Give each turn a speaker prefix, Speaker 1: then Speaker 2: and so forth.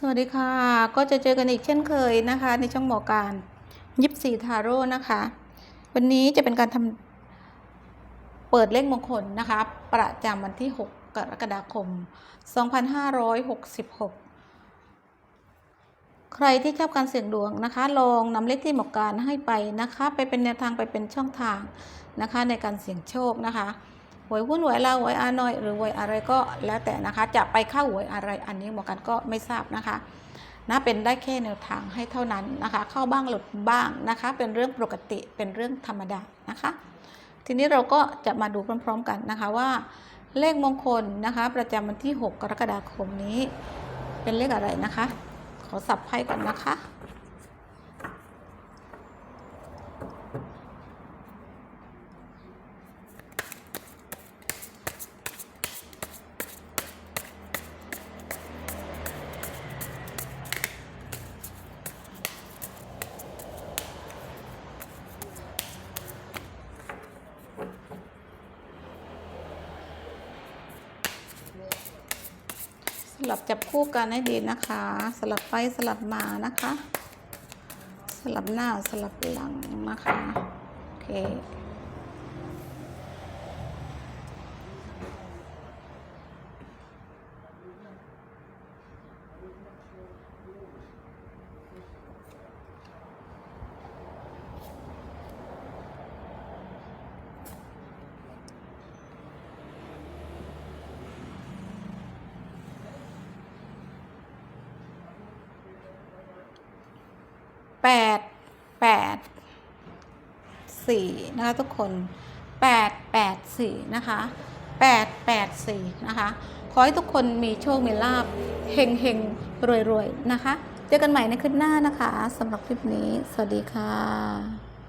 Speaker 1: สวัสดีค่ะ ก็จะเจอกันอีกเช่นเคยนะคะ ในช่องหมอการยิปซีทาโร่นะคะ วันนี้จะเป็นการทำเปิดเลขมงคลนะคะ ประจำวันที่ 6 กรกฎาคม 2566 ใครที่ชอบการเสี่ยงดวงนะคะ ลองนำเลขที่หมอการให้ไปนะคะ ไปเป็นแนวทางไปเป็นช่องทางนะคะ ในการเสี่ยงโชคนะคะ หวยหุ้นหวยลาวหวยอาน้อย หรือหวยอะไรก็แล้วแต่นะคะ จะไปเข้าหวยอะไรอันนี้หมอการก็ไม่ทราบนะคะนะเป็นได้แค่แนวทางให้เท่านั้นนะคะ เข้าบ้างหลุดบ้างนะคะ เป็นเรื่องปกติเป็นเรื่องธรรมดานะคะ ทีนี้เราก็จะมาดูพร้อม ๆ กันนะคะว่า เลขมงคลนะคะ ประจำวันที่ 6 กรกฎาคมนี้ เป็นเลขอะไรนะคะ ขอสับไพ่ก่อนนะคะ สลับจับคู่กันให้ดีนะคะ สลับไปสลับมานะคะ สลับหน้าสลับหลังนะคะ โอเค แปดแปดสี่นะคะทุกคนแปดแปดสี่นะคะแปดแปดสี่นะคะ ขอให้ทุกคนมีโชค มีลาบเฮงเฮงรวยรวยนะคะ เจอกันใหม่ในคลิปหน้านะคะสำหรับคลิปนี้ สวัสดีค่ะ